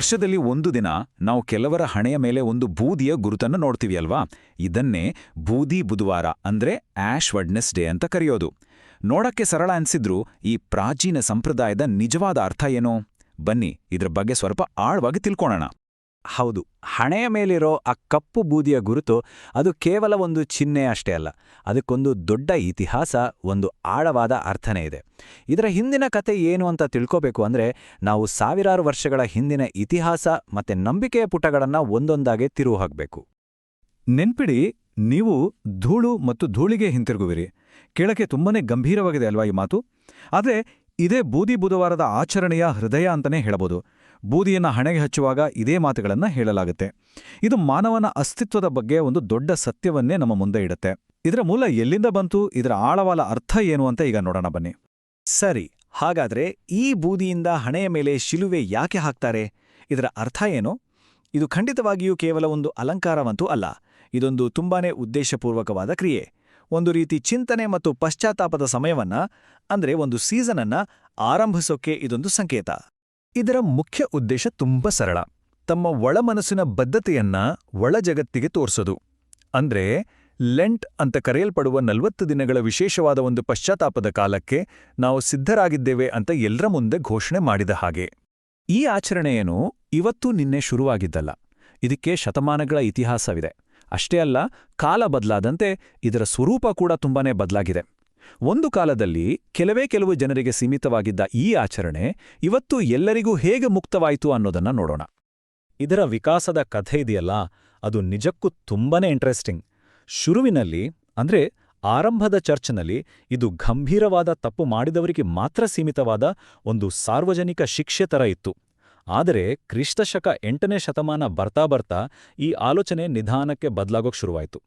ವರ್ಷದಲ್ಲಿ ಒಂದು ದಿನ ನಾವು ಕೆಲವರ ಹಣೆಯ ಮೇಲೆ ಒಂದು ಬೂದಿಯ ಗುರುತನ್ನು ನೋಡ್ತೀವಿ ಅಲ್ವಾ? ಇದನ್ನೇ ಬೂದಿ ಬುಧವಾರ ಅಂದ್ರೆ ಆಶ್ ವಡ್ನೆಸ್ ಡೇ ಅಂತ ಕರೆಯೋದು. ನೋಡಕ್ಕೆ ಸರಳ ಅನ್ಸಿದ್ರೂ ಈ ಪ್ರಾಚೀನ ಸಂಪ್ರದಾಯದ ನಿಜವಾದ ಅರ್ಥ ಏನೋ? ಬನ್ನಿ, ಇದ್ರ ಬಗ್ಗೆ ಸ್ವಲ್ಪ ಆಳವಾಗಿ ತಿಳ್ಕೊಳ್ಳೋಣ ಹೌದು, ಹಣೆಯ ಮೇಲಿರೋ ಆ ಕಪ್ಪು ಬೂದಿಯ ಗುರುತು ಅದು ಕೇವಲ ಒಂದು ಚಿಹ್ನೆ ಅಷ್ಟೇ ಅಲ್ಲ, ಅದಕ್ಕೊಂದು ದೊಡ್ಡ ಇತಿಹಾಸ, ಒಂದು ಆಳವಾದ ಅರ್ಥನೇ ಇದೆ. ಇದರ ಹಿಂದಿನ ಕತೆ ಏನು ಅಂತ ತಿಳ್ಕೋಬೇಕು ಅಂದ್ರೆ, ನಾವು ಸಾವಿರಾರು ವರ್ಷಗಳ ಹಿಂದಿನ ಇತಿಹಾಸ ಮತ್ತೆ ನಂಬಿಕೆಯ ಪುಟಗಳನ್ನು ಒಂದೊಂದಾಗೆ ತಿರುವು ಹಾಕಬೇಕು. ನೆನ್ಪಿಡಿ, ನೀವು ಧೂಳು ಮತ್ತು ಧೂಳಿಗೆ ಹಿಂತಿರುಗುವಿರಿ. ಕೇಳಕ್ಕೆ ತುಂಬಾನೇ ಗಂಭೀರವಾಗಿದೆ ಅಲ್ವಾ ಈ ಮಾತು? ಆದರೆ ಇದೇ ಬೂದಿ ಬುಧವಾರದ ಆಚರಣೆಯ ಹೃದಯ ಅಂತಲೇ ಹೇಳಬಹುದು ಬೂದಿಯನ್ನ ಹಣೆಗೆ ಹಚ್ಚುವಾಗ ಇದೇ ಮಾತುಗಳನ್ನು ಹೇಳಲಾಗುತ್ತೆ. ಇದು ಮಾನವನ ಅಸ್ತಿತ್ವದ ಬಗ್ಗೆ ಒಂದು ದೊಡ್ಡ ಸತ್ಯವನ್ನೇ ನಮ್ಮ ಮುಂದೆ ಇಡುತ್ತೆ. ಇದರ ಮೂಲ ಎಲ್ಲಿಂದ ಬಂತು, ಇದರ ಆಳವಾದ ಅರ್ಥ ಏನು ಅಂತ ಈಗ ನೋಡೋಣ ಬನ್ನಿ. ಸರಿ, ಹಾಗಾದ್ರೆ ಈ ಬೂದಿಯಿಂದ ಹಣೆಯ ಮೇಲೆ ಶಿಲುವೆ ಯಾಕೆ ಹಾಕ್ತಾರೆ? ಇದರ ಅರ್ಥ ಏನು? ಇದು ಖಂಡಿತವಾಗಿಯೂ ಕೇವಲ ಒಂದು ಅಲಂಕಾರವಂತೂ ಅಲ್ಲ, ಇದೊಂದು ತುಂಬಾನೇ ಉದ್ದೇಶಪೂರ್ವಕವಾದ ಕ್ರಿಯೆ. ಒಂದು ರೀತಿ ಚಿಂತನೆ ಮತ್ತು ಪಶ್ಚಾತ್ತಾಪದ ಸಮಯವನ್ನ, ಅಂದ್ರೆ ಒಂದು ಸೀಸನ್ ಅನ್ನ ಆರಂಭಿಸೋಕೆ ಇದೊಂದು ಸಂಕೇತ. ಇದರ ಮುಖ್ಯ ಉದ್ದೇಶ ತುಂಬಾ ಸರಳ. ತಮ್ಮ ಒಳಮನಸ್ಸಿನ ಬದ್ಧತೆಯನ್ನ ಒಳಜಗತ್ತಿಗೆ ತೋರ್ಸೋದು. ಅಂದ್ರೆ, ಲೆಂಟ್ ಅಂತ ಕರೆಯಲ್ಪಡುವ ನಲವತ್ತು ದಿನಗಳ ವಿಶೇಷವಾದ ಒಂದು ಪಶ್ಚಾತ್ತಾಪದ ಕಾಲಕ್ಕೆ ನಾವು ಸಿದ್ಧರಾಗಿದ್ದೇವೆ ಅಂತ ಎಲ್ಲರ ಮುಂದೆ ಘೋಷಣೆ ಮಾಡಿದ ಹಾಗೆ. ಈ ಆಚರಣೆಯೇನು ಇವತ್ತು ನಿನ್ನೆ ಶುರುವಾಗಿದ್ದಲ್ಲ. ಇದಕ್ಕೆ ಶತಮಾನಗಳ ಇತಿಹಾಸವಿದೆ. ಅಷ್ಟೇ ಅಲ್ಲ, ಕಾಲ ಬದಲಾದಂತೆ ಇದರ ಸ್ವರೂಪ ಕೂಡ ತುಂಬಾನೇ ಬದಲಾಗಿದೆ. ಒಂದು ಕಾಲದಲ್ಲಿ ಕೆಲವೇ ಕೆಲವು ಜನರಿಗೆ ಸೀಮಿತವಾಗಿದ್ದ ಈ ಆಚರಣೆ ಇವತ್ತು ಎಲ್ಲರಿಗೂ ಹೇಗೆ ಮುಕ್ತವಾಯಿತು ಅನ್ನೋದನ್ನ ನೋಡೋಣ. ಇದರ ವಿಕಾಸದ ಕಥೆ ಇದೆಯಲ್ಲ, ಅದು ನಿಜಕ್ಕೂ ತುಂಬಾನೇ ಇಂಟ್ರೆಸ್ಟಿಂಗ್ ಶುರುವಿನಲ್ಲಿ, ಅಂದ್ರೆ ಆರಂಭದ ಚರ್ಚ್ನಲ್ಲಿ ಇದು ಗಂಭೀರವಾದ ತಪ್ಪು ಮಾಡಿದವರಿಗೆ ಮಾತ್ರ ಸೀಮಿತವಾದ ಒಂದು ಸಾರ್ವಜನಿಕ ಶಿಕ್ಷೆ ತರ ಇತ್ತು. ಆದರೆ ಕ್ರಿಸ್ತಶಕ ಎಂಟನೇ ಶತಮಾನ ಬರ್ತಾ ಬರ್ತಾ ಈ ಆಲೋಚನೆ ನಿಧಾನಕ್ಕೆ ಬದಲಾಗೋಕ್ ಶುರುವಾಯಿತು.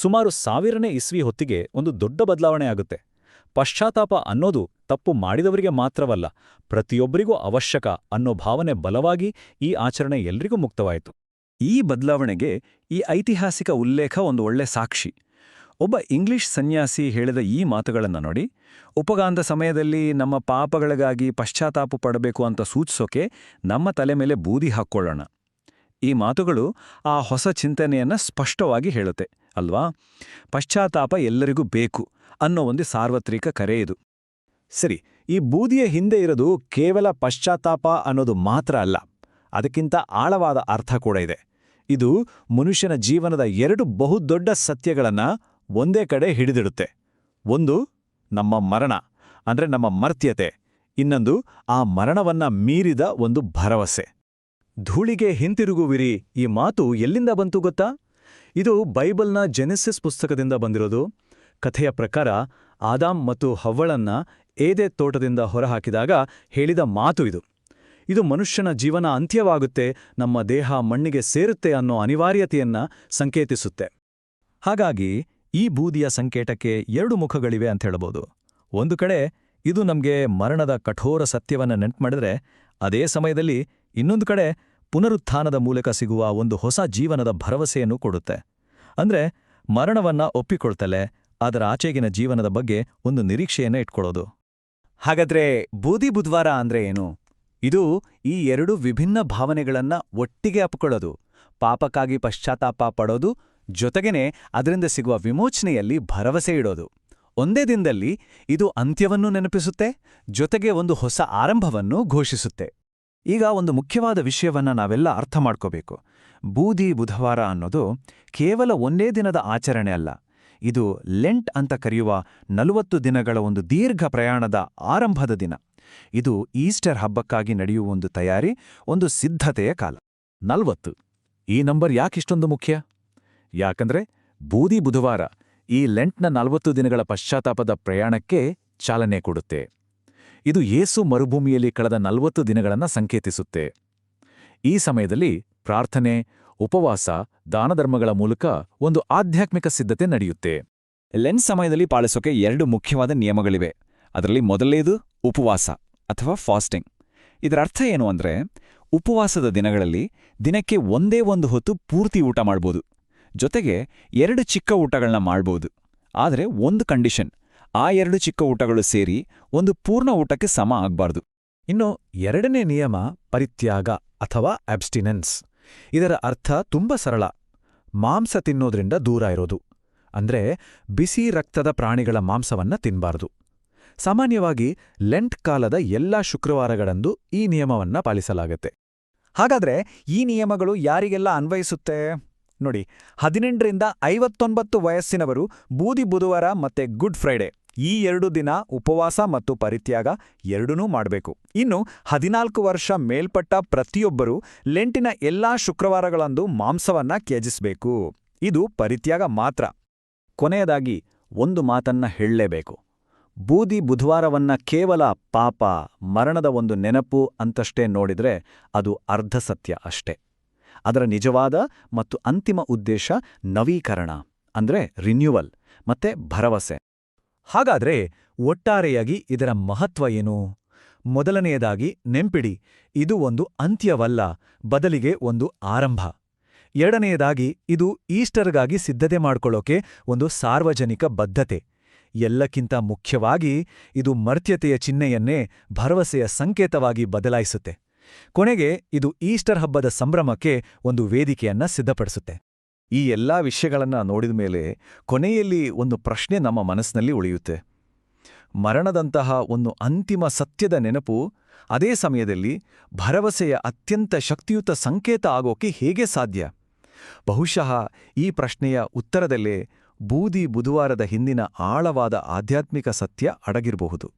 ಸುಮಾರು ಸಾವಿರನೇ ಇಸ್ವಿ ಹೊತ್ತಿಗೆ ಒಂದು ದೊಡ್ಡ ಬದಲಾವಣೆ ಆಗುತ್ತೆ. ಪಶ್ಚಾತ್ತಾಪ ಅನ್ನೋದು ತಪ್ಪು ಮಾಡಿದವರಿಗೆ ಮಾತ್ರವಲ್ಲ, ಪ್ರತಿಯೊಬ್ಬರಿಗೂ ಅವಶ್ಯಕ ಅನ್ನೋ ಭಾವನೆ ಬಲವಾಗಿ ಈ ಆಚರಣೆ ಎಲ್ರಿಗೂ ಮುಕ್ತವಾಯಿತು. ಈ ಬದಲಾವಣೆಗೆ ಈ ಐತಿಹಾಸಿಕ ಉಲ್ಲೇಖ ಒಂದು ಒಳ್ಳೆ ಸಾಕ್ಷಿ. ಒಬ್ಬ ಇಂಗ್ಲಿಷ್ ಸನ್ಯಾಸಿ ಹೇಳಿದ ಈ ಮಾತುಗಳನ್ನು ನೋಡಿ ಉಪಗಾಂಧ ಸಮಯದಲ್ಲಿ ನಮ್ಮ ಪಾಪಗಳಿಗಾಗಿ ಪಶ್ಚಾತ್ತಾಪ ಪಡಬೇಕು ಅಂತ ಸೂಚಿಸೋಕೆ ನಮ್ಮ ತಲೆ ಮೇಲೆ ಬೂದಿ ಹಾಕ್ಕೊಳ್ಳೋಣ. ಈ ಮಾತುಗಳು ಆ ಹೊಸ ಚಿಂತನೆಯನ್ನ ಸ್ಪಷ್ಟವಾಗಿ ಹೇಳುತ್ತೆ. ಅಲ್ವಾ? ಪಶ್ಚಾತ್ತಾಪ ಎಲ್ಲರಿಗೂ ಬೇಕು ಅನ್ನೋ ಒಂದು ಸಾರ್ವತ್ರಿಕ ಕರೆ ಇದು. ಸರಿ, ಈ ಬೂದಿಯ ಹಿಂದೆ ಇರೋದು ಕೇವಲ ಪಶ್ಚಾತ್ತಾಪ ಅನ್ನೋದು ಮಾತ್ರ ಅಲ್ಲ, ಅದಕ್ಕಿಂತ ಆಳವಾದ ಅರ್ಥ ಕೂಡ ಇದೆ. ಇದು ಮನುಷ್ಯನ ಜೀವನದ ಎರಡು ಬಹುದೊಡ್ಡ ಸತ್ಯಗಳನ್ನು ಒಂದೇ ಕಡೆ ಹಿಡಿದಿಡುತ್ತೆ. ಒಂದು, ನಮ್ಮ ಮರಣ, ಅಂದ್ರೆ ನಮ್ಮ ಮರ್ತ್ಯತೆ, ಇನ್ನೊಂದು, ಆ ಮರಣವನ್ನ ಮೀರಿದ ಒಂದು ಭರವಸೆ. ಧೂಳಿಗೆ ಹಿಂತಿರುಗುವಿರಿ, ಈ ಮಾತು ಎಲ್ಲಿಂದ ಬಂತು ಗೊತ್ತಾ? ಇದು ಬೈಬಲ್ನ ಜೆನೆಸಿಸ್ ಪುಸ್ತಕದಿಂದ ಬಂದಿರೋದು. ಕಥೆಯ ಪ್ರಕಾರ ಆದಾಮ್ ಮತ್ತು ಹವ್ವಳನ್ನ ಏದೆ ತೋಟದಿಂದ ಹೊರಹಾಕಿದಾಗ ಹೇಳಿದ ಮಾತು ಇದು. ಇದು ಮನುಷ್ಯನ ಜೀವನ ಅಂತ್ಯವಾಗುತ್ತೆ, ನಮ್ಮ ದೇಹ ಮಣ್ಣಿಗೆ ಸೇರುತ್ತೆ ಅನ್ನೋ ಅನಿವಾರ್ಯತೆಯನ್ನ ಸಂಕೇತಿಸುತ್ತೆ. ಹಾಗಾಗಿ ಈ ಬೂದಿಯ ಸಂಕೇತಕ್ಕೆ ಎರಡು ಮುಖಗಳಿವೆ ಅಂತ ಹೇಳಬಹುದು ಒಂದು ಕಡೆ ಇದು ನಮಗೆ ಮರಣದ ಕಠೋರ ಸತ್ಯವನ್ನ ನೆನ್ಪು ಮಾಡಿದ್ರೆ, ಅದೇ ಸಮಯದಲ್ಲಿ ಇನ್ನೊಂದು ಕಡೆ ಪುನರುತ್ಥಾನದ ಮೂಲಕ ಸಿಗುವ ಒಂದು ಹೊಸ ಜೀವನದ ಭರವಸೆಯನ್ನು ಕೊಡುತ್ತೆ. ಅಂದ್ರೆ ಮರಣವನ್ನ ಒಪ್ಪಿಕೊಳ್ತಲೆ, ಅದರ ಆಚೆಗಿನ ಜೀವನದ ಬಗ್ಗೆ ಒಂದು ನಿರೀಕ್ಷೆಯನ್ನ ಇಟ್ಕೊಳ್ಳೋದು ಹಾಗಾದ್ರೆ ಬೂದಿ ಬುಧವಾರ ಅಂದ್ರೆ ಏನು? ಇದು ಈ ಎರಡು ವಿಭಿನ್ನ ಭಾವನೆಗಳನ್ನ ಒಟ್ಟಿಗೆ ಅಪ್ಕೊಳ್ಳೋದು, ಪಾಪಕ್ಕಾಗಿ ಪಶ್ಚಾತ್ತಾಪ ಪಡೋದು, ಜೊತೆಗೇನೆ ಅದರಿಂದ ಸಿಗುವ ವಿಮೋಚನೆಯಲ್ಲಿ ಭರವಸೆ ಇಡೋದು. ಒಂದೇ ದಿನದಲ್ಲಿ ಇದು ಅಂತ್ಯವನ್ನು ನೆನಪಿಸುತ್ತೆ, ಜೊತೆಗೆ ಒಂದು ಹೊಸ ಆರಂಭವನ್ನು ಘೋಷಿಸುತ್ತೆ. ಈಗ ಒಂದು ಮುಖ್ಯವಾದ ವಿಷಯವನ್ನ ನಾವೆಲ್ಲ ಅರ್ಥ ಮಾಡ್ಕೋಬೇಕು. ಬೂದಿ ಬುಧವಾರ ಅನ್ನೋದು ಕೇವಲ ಒಂದೇ ದಿನದ ಆಚರಣೆ ಅಲ್ಲ. ಇದು ಲೆಂಟ್ ಅಂತ ಕರೆಯುವ ನಲವತ್ತು ದಿನಗಳ ಒಂದು ದೀರ್ಘ ಪ್ರಯಾಣದ ಆರಂಭದ ದಿನ. ಇದು ಈಸ್ಟರ್ ಹಬ್ಬಕ್ಕಾಗಿ ನಡೆಯುವ ಒಂದು ತಯಾರಿ, ಒಂದು ಸಿದ್ಧತೆಯ ಕಾಲ. ನಲ್ವತ್ತು. ಈ ನಂಬರ್ ಯಾಕಿಷ್ಟೊಂದು ಮುಖ್ಯ? ಯಾಕಂದ್ರೆ ಬೂದಿ ಬುಧವಾರ ಈ ಲೆಂಟ್ನ ನಲವತ್ತು ದಿನಗಳ ಪಶ್ಚಾತ್ತಾಪದ ಪ್ರಯಾಣಕ್ಕೆ ಚಾಲನೆ ಕೊಡುತ್ತೆ. ಇದು ಏಸು ಮರುಭೂಮಿಯಲ್ಲಿ ಕಳೆದ ನಲವತ್ತು ದಿನಗಳನ್ನ ಸಂಕೇತಿಸುತ್ತೆ. ಈ ಸಮಯದಲ್ಲಿ ಪ್ರಾರ್ಥನೆ, ಉಪವಾಸ, ದಾನಧರ್ಮಗಳ ಮೂಲಕ ಒಂದು ಆಧ್ಯಾತ್ಮಿಕ ಸಿದ್ಧತೆ ನಡೆಯುತ್ತೆ. ಲೆನ್ಸ್ ಸಮಯದಲ್ಲಿ ಪಾಲಿಸೋಕೆ ಎರಡು ಮುಖ್ಯವಾದ ನಿಯಮಗಳಿವೆ. ಅದರಲ್ಲಿ ಮೊದಲನೆಯದು ಉಪವಾಸ ಅಥವಾ ಫಾಸ್ಟಿಂಗ್. ಇದರ ಅರ್ಥ ಏನು ಅಂದ್ರೆ, ಉಪವಾಸದ ದಿನಗಳಲ್ಲಿ ದಿನಕ್ಕೆ ಒಂದೇ ಒಂದು ಹೊತ್ತು ಪೂರ್ತಿ ಊಟ ಮಾಡ್ಬೋದು. ಜೊತೆಗೆ ಎರಡು ಚಿಕ್ಕ ಊಟಗಳನ್ನ ಮಾಡ್ಬೋದು. ಆದರೆ ಒಂದು ಕಂಡೀಷನ್ ಆ ಎರಡು ಚಿಕ್ಕ ಊಟಗಳು ಸೇರಿ ಒಂದು ಪೂರ್ಣ ಊಟಕ್ಕೆ ಸಮ ಆಗ್ಬಾರ್ದು. ಇನ್ನು ಎರಡನೇ ನಿಯಮ ಪರಿತ್ಯಾಗ ಅಥವಾ ಅಬ್ಸ್ಟಿನೆನ್ಸ್. ಇದರ ಅರ್ಥ ತುಂಬ ಸರಳ. ಮಾಂಸ ತಿನ್ನೋದ್ರಿಂದ ದೂರ ಇರೋದು. ಅಂದ್ರೆ ಬಿಸಿ ರಕ್ತದ ಪ್ರಾಣಿಗಳ ಮಾಂಸವನ್ನ ತಿನ್ಬಾರ್ದು. ಸಾಮಾನ್ಯವಾಗಿ ಲೆಂಟ್ ಕಾಲದ ಎಲ್ಲಾ ಶುಕ್ರವಾರಗಳಂದು ಈ ನಿಯಮವನ್ನ ಪಾಲಿಸಲಾಗತ್ತೆ. ಹಾಗಾದ್ರೆ ಈ ನಿಯಮಗಳು ಯಾರಿಗೆಲ್ಲ ಅನ್ವಯಿಸುತ್ತೆ? ನೋಡಿ, ಹದಿನೆಂಟರಿಂದ ಐವತ್ತೊಂಬತ್ತು ವಯಸ್ಸಿನವರು ಬೂದಿ ಬುಧವಾರ ಮತ್ತೆ ಗುಡ್ ಫ್ರೈಡೆ. ಈ ಎರಡು ದಿನ ಉಪವಾಸ ಮತ್ತು ಪರಿತ್ಯಾಗ ಎರಡನ್ನೂ ಮಾಡಬೇಕು. ಇನ್ನು ಹದಿನಾಲ್ಕು ವರ್ಷ ಮೇಲ್ಪಟ್ಟ ಪ್ರತಿಯೊಬ್ಬರೂ ಲೆಂಟಿನ ಎಲ್ಲಾ ಶುಕ್ರವಾರಗಳಂದು ಮಾಂಸವನ್ನ ತ್ಯಜಿಸಬೇಕು. ಇದು ಪರಿತ್ಯಾಗ ಮಾತ್ರ. ಕೊನೆಯದಾಗಿ ಒಂದು ಮಾತನ್ನ ಹೇಳಲೇಬೇಕು. ಬೂದಿ ಬುಧವಾರವನ್ನ ಕೇವಲ ಪಾಪ, ಮರಣದ ಒಂದು ನೆನಪು ಅಂತಷ್ಟೇ ನೋಡಿದ್ರೆ ಅದು ಅರ್ಧ ಸತ್ಯ ಅಷ್ಟೇ. ಅದರ ನಿಜವಾದ ಮತ್ತು ಅಂತಿಮ ಉದ್ದೇಶ ನವೀಕರಣ, ಅಂದ್ರೆ ರಿನ್ಯೂವಲ್ ಮತ್ತೆ ಭರವಸೆ. ಹಾಗಾದ್ರೆ ಒಟ್ಟಾರೆಯಾಗಿ ಇದರ ಮಹತ್ವ ಏನು? ಮೊದಲನೆಯದಾಗಿ ನೆಂಪಿಡಿ, ಇದು ಒಂದು ಅಂತ್ಯವಲ್ಲ, ಬದಲಿಗೆ ಒಂದು ಆರಂಭ. ಎರಡನೆಯದಾಗಿ, ಇದು ಈಸ್ಟರ್ಗಾಗಿ ಸಿದ್ಧತೆ ಮಾಡಿಕೊಳ್ಳೋಕೆ ಒಂದು ಸಾರ್ವಜನಿಕ ಬದ್ಧತೆ. ಎಲ್ಲಕ್ಕಿಂತ ಮುಖ್ಯವಾಗಿ, ಇದು ಮರ್ತ್ಯತೆಯ ಚಿಹ್ನೆಯನ್ನೇ ಭರವಸೆಯ ಸಂಕೇತವಾಗಿ ಬದಲಾಯಿಸುತ್ತೆ. ಕೊನೆಗೆ ಇದು ಈಸ್ಟರ್ ಹಬ್ಬದ ಸಂಭ್ರಮಕ್ಕೆ ಒಂದು ವೇದಿಕೆಯನ್ನ ಸಿದ್ಧಪಡಿಸುತ್ತೆ. ಈ ಎಲ್ಲಾ ವಿಷಯಗಳನ್ನ ನೋಡಿದ ಮೇಲೆ ಕೊನೆಯಲ್ಲಿ ಒಂದು ಪ್ರಶ್ನೆ ನಮ್ಮ ಮನಸ್ಸಿನಲ್ಲಿ ಉಳಿಯುತ್ತೆ. ಮರಣದಂತಹ ಒಂದು ಅಂತಿಮ ಸತ್ಯದ ನೆನಪು ಅದೇ ಸಮಯದಲ್ಲಿ ಭರವಸೆಯ ಅತ್ಯಂತ ಶಕ್ತಿಯುತ ಸಂಕೇತ ಆಗೋಕೆ ಹೇಗೆ ಸಾಧ್ಯ? ಬಹುಶಃ ಈ ಪ್ರಶ್ನೆಯ ಉತ್ತರದಲ್ಲೇ ಬೂದಿ ಬುಧವಾರದ ಹಿಂದಿನ ಆಳವಾದ ಆಧ್ಯಾತ್ಮಿಕ ಸತ್ಯ ಅಡಗಿರಬಹುದು.